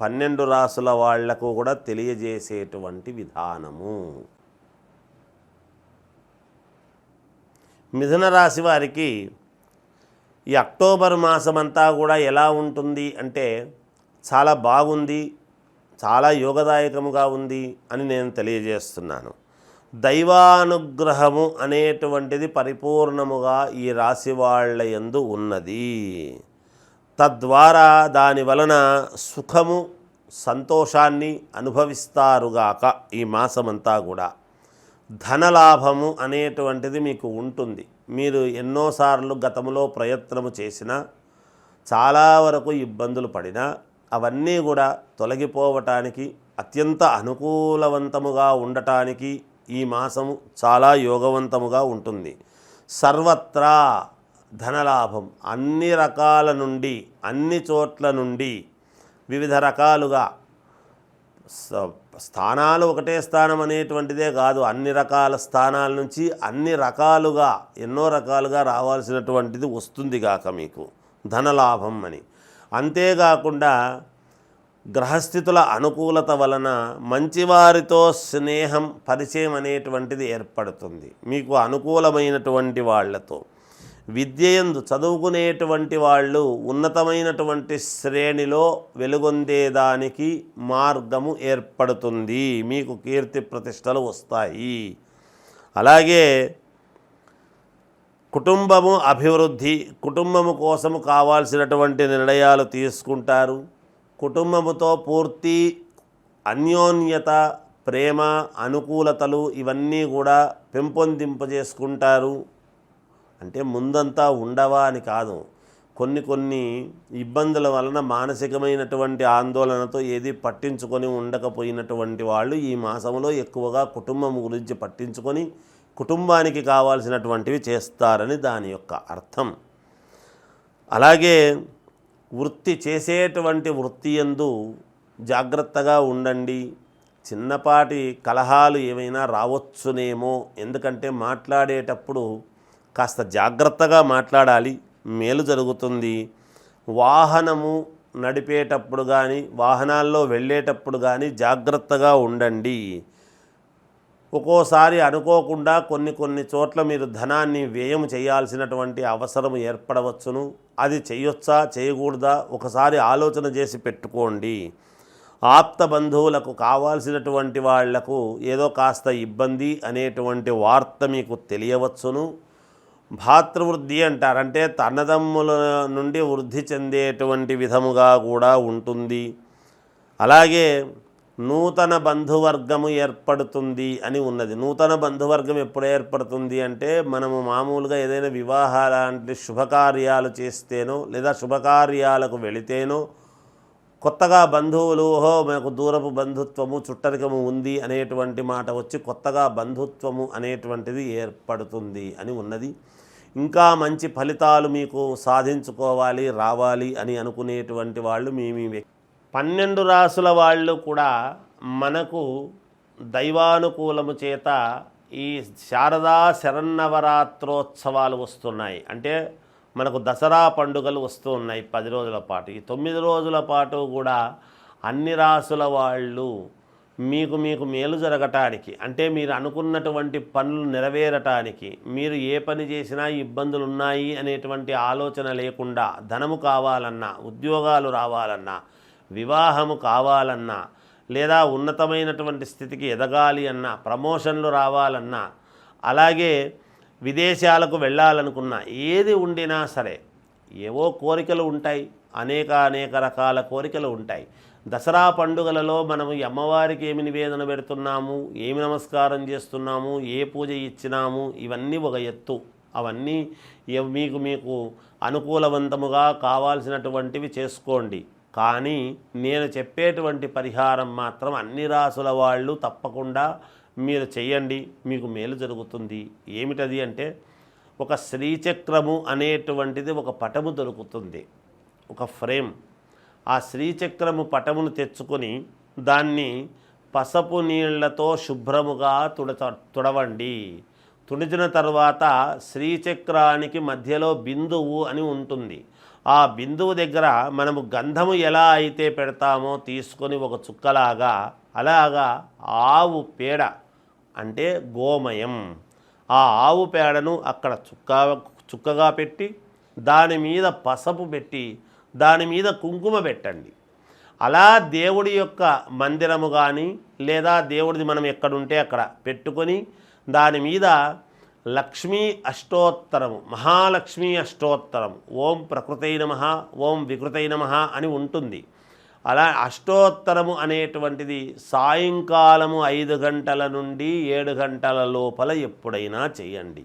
పన్నెండు రాసుల వాళ్ళకు కూడా తెలియజేసేటువంటి విధానము. మిథున రాశి వారికి ఈ అక్టోబర్ మాసమంతా కూడా ఎలా ఉంటుంది అంటే చాలా బాగుంది చాలా యోగదాయకముగా ఉంది అని నేను తెలియజేస్తున్నాను. దైవానుగ్రహము అనేటువంటిది పరిపూర్ణముగా ఈ రాశి వాళ్ళ యందు ఉన్నది. తద్వారా దాని వలన సుఖము సంతోషాన్ని అనుభవిస్తారుగాక ఈ మాసమంతా కూడా. ధనలాభము అనేటువంటిది మీకు ఉంటుంది. మీరు ఎన్నోసార్లు గతంలో ప్రయత్నము చేసినా చాలా వరకు ఇబ్బందులు పడినా అవన్నీ కూడా తొలగిపోవటానికి అత్యంత అనుకూలవంతముగా ఉండటానికి ఈ మాసము చాలా యోగవంతముగా ఉంటుంది. సర్వత్రా ధనలాభం. అన్ని రకాల నుండి అన్ని చోట్ల నుండి వివిధ రకాలుగా స్థానాలు ఒకటే స్థానం అనేటువంటిదే కాదు. అన్ని రకాల స్థానాల నుంచి అన్ని రకాలుగా ఎన్నో రకాలుగా రావాల్సినటువంటిది వస్తుంది గాక మీకు. ధనలాభం అని. అంతేకాకుండా గ్రహస్థితుల అనుకూలత వలన మంచివారితో స్నేహం పరిచయం అనేటువంటిది ఏర్పడుతుంది. మీకు అనుకూలమైనటువంటి వాళ్ళతో విద్యయందు చదువుకునేటువంటి వాళ్ళు ఉన్నతమైనటువంటి శ్రేణిలో వెలుగొందేదానికి మార్గము ఏర్పడుతుంది. మీకు కీర్తి ప్రతిష్టలు వస్తాయి. అలాగే కుటుంబము అభివృద్ధి కుటుంబము కోసము కావాల్సినటువంటి నిర్ణయాలు తీసుకుంటారు. కుటుంబముతో పూర్తి అన్యోన్యత ప్రేమ అనుకూలతలు ఇవన్నీ కూడా పెంపొందింపజేసుకుంటారు. అంటే ముందంతా ఉండవా అని కాదు. కొన్ని కొన్ని ఇబ్బందుల వలన మానసికమైనటువంటి ఆందోళనతో ఏది పట్టించుకొని ఉండకపోయినటువంటి వాళ్ళు ఈ మాసంలో ఎక్కువగా కుటుంబం గురించి పట్టించుకొని కుటుంబానికి కావాల్సినటువంటివి చేస్తారని దాని యొక్క అర్థం. అలాగే వృత్తి చేసేటువంటి వృత్తి యందు జాగ్రత్తగా ఉండండి. చిన్నపాటి కలహాలు ఏమైనా రావచ్చునేమో. ఎందుకంటే మాట్లాడేటప్పుడు కాస్త జాగ్రత్తగా మాట్లాడాలి. మేలు జరుగుతుంది. వాహనము నడిపేటప్పుడు కానీ వాహనాల్లో వెళ్ళేటప్పుడు కానీ జాగ్రత్తగా ఉండండి. ఒక్కోసారి అనుకోకుండా కొన్ని కొన్ని చోట్ల మీరు ధనాన్ని వ్యయం చేయాల్సినటువంటి అవసరం ఏర్పడవచ్చును. అది చేయొచ్చా చేయకూడదా ఒకసారి ఆలోచన చేసి పెట్టుకోండి. ఆప్త బంధువులకు కావాల్సినటువంటి వాళ్ళకు ఏదో కాస్త ఇబ్బంది అనేటువంటి వార్త మీకు తెలియవచ్చును. భాతృవృద్ధి అంటారు. అంటే తన్నదమ్ముల నుండి వృద్ధి చెందేటువంటి విధముగా కూడా ఉంటుంది. అలాగే నూతన బంధువర్గము ఏర్పడుతుంది అని ఉన్నది. నూతన బంధువర్గం ఎప్పుడు ఏర్పడుతుంది అంటే మనము మామూలుగా ఏదైనా వివాహ లాంటి శుభకార్యాలు చేస్తేనో లేదా శుభకార్యాలకు వెళితేనో కొత్తగా బంధువులు ఓహో మనకు దూరపు బంధుత్వము చుట్టరికము ఉంది అనేటువంటి మాట వచ్చి కొత్తగా బంధుత్వము అనేటువంటిది ఏర్పడుతుంది అని ఉన్నది. ఇంకా మంచి ఫలితాలు మీకు సాధించుకోవాలి రావాలి అని అనుకునేటువంటి వాళ్ళు మీ మీ పన్నెండు రాసుల వాళ్ళు కూడా మనకు దైవానుకూలము చేత ఈ శారదా శరన్నవరాత్రోత్సవాలు వస్తున్నాయి. అంటే మనకు దసరా పండుగలు వస్తూ ఉన్నాయి పది రోజుల పాటు. ఈ తొమ్మిది రోజుల పాటు కూడా అన్ని రాసుల వాళ్ళు మీకు మీకు మేలు జరగటానికి అంటే మీరు అనుకున్నటువంటి పనులు నెరవేరటానికి మీరు ఏ పని చేసినా ఇబ్బందులు ఉన్నాయి అనేటువంటి ఆలోచన లేకుండా ధనము కావాలన్నా ఉద్యోగాలు రావాలన్నా వివాహము కావాలన్నా లేదా ఉన్నతమైనటువంటి స్థితికి ఎదగాలి అన్నా ప్రమోషన్లు రావాలన్నా అలాగే విదేశాలకు వెళ్ళాలనుకున్నా ఏది ఉండినా సరే ఏవో కోరికలు ఉంటాయి అనేక అనేక రకాల కోరికలు ఉంటాయి. దసరా పండుగలలో మనము ఈ అమ్మవారికి ఏమి నివేదన పెడుతున్నాము ఏమి నమస్కారం చేస్తున్నాము ఏ పూజ ఇచ్చినాము ఇవన్నీ ఒక ఎత్తు. అవన్నీ మీకు మీకు అనుకూలవంతముగా కావాల్సినటువంటివి చేసుకోండి. కానీ నేను చెప్పేటువంటి పరిహారం మాత్రం అన్ని రాసుల వాళ్ళు తప్పకుండా మీరు చెయ్యండి మీకు మేలు జరుగుతుంది. ఏమిటది అంటే ఒక శ్రీచక్రము అనేటువంటిది ఒక పటము దొరుకుతుంది. ఒక ఫ్రేమ్. ఆ శ్రీచక్రము పటమును తెచ్చుకొని దాన్ని పసపు నీళ్ళతో శుభ్రముగా తుడచ తుడవండి. తుడిచిన తర్వాత శ్రీచక్రానికి మధ్యలో బిందువు అని ఉంటుంది. ఆ బిందువు దగ్గర మనము గంధము ఎలా అయితే పెడతామో తీసుకొని ఒక చుక్కలాగా అలాగా ఆవు పేడ అంటే గోమయం. ఆ ఆవు పేడను అక్కడ చుక్క చుక్కగా పెట్టి దాని మీద పసపు పెట్టి దాని మీద కుంకుమ పెట్టండి. అలా దేవుడి యొక్క మందిరము కానీ లేదా దేవుడిది మనం ఎక్కడుంటే అక్కడ పెట్టుకొని దాని మీద లక్ష్మీ అష్టోత్తరము మహాలక్ష్మీ అష్టోత్తరం ఓం ప్రకృతై నమ ఓం వికృతై నమ అని ఉంటుంది. అలా అష్టోత్తరము అనేటువంటిది సాయంకాలము ఐదు గంటల నుండి ఏడు గంటల లోపల ఎప్పుడైనా చేయండి.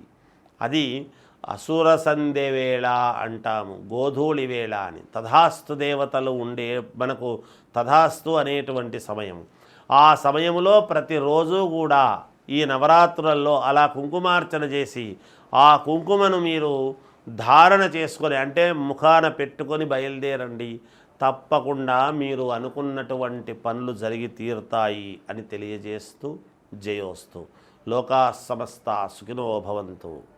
అది అసుర సంధ్య వేళ అంటాము గోధూళి వేళ అని. తథాస్తు దేవతలు ఉండే మనకు తథాస్తు అనేటువంటి సమయం ఆ సమయంలో ప్రతిరోజు కూడా ఈ నవరాత్రులలో అలా కుంకుమార్చన చేసి ఆ కుంకుమను మీరు ధారణ చేసుకొని అంటే ముఖాన పెట్టుకొని బయలుదేరండి. తప్పకుండా మీరు అనుకున్నటువంటి పనులు జరిగి తీరుతాయి అని తెలియజేస్తూ జయోస్తు. లోకా సమస్త సుఖినోభవంతు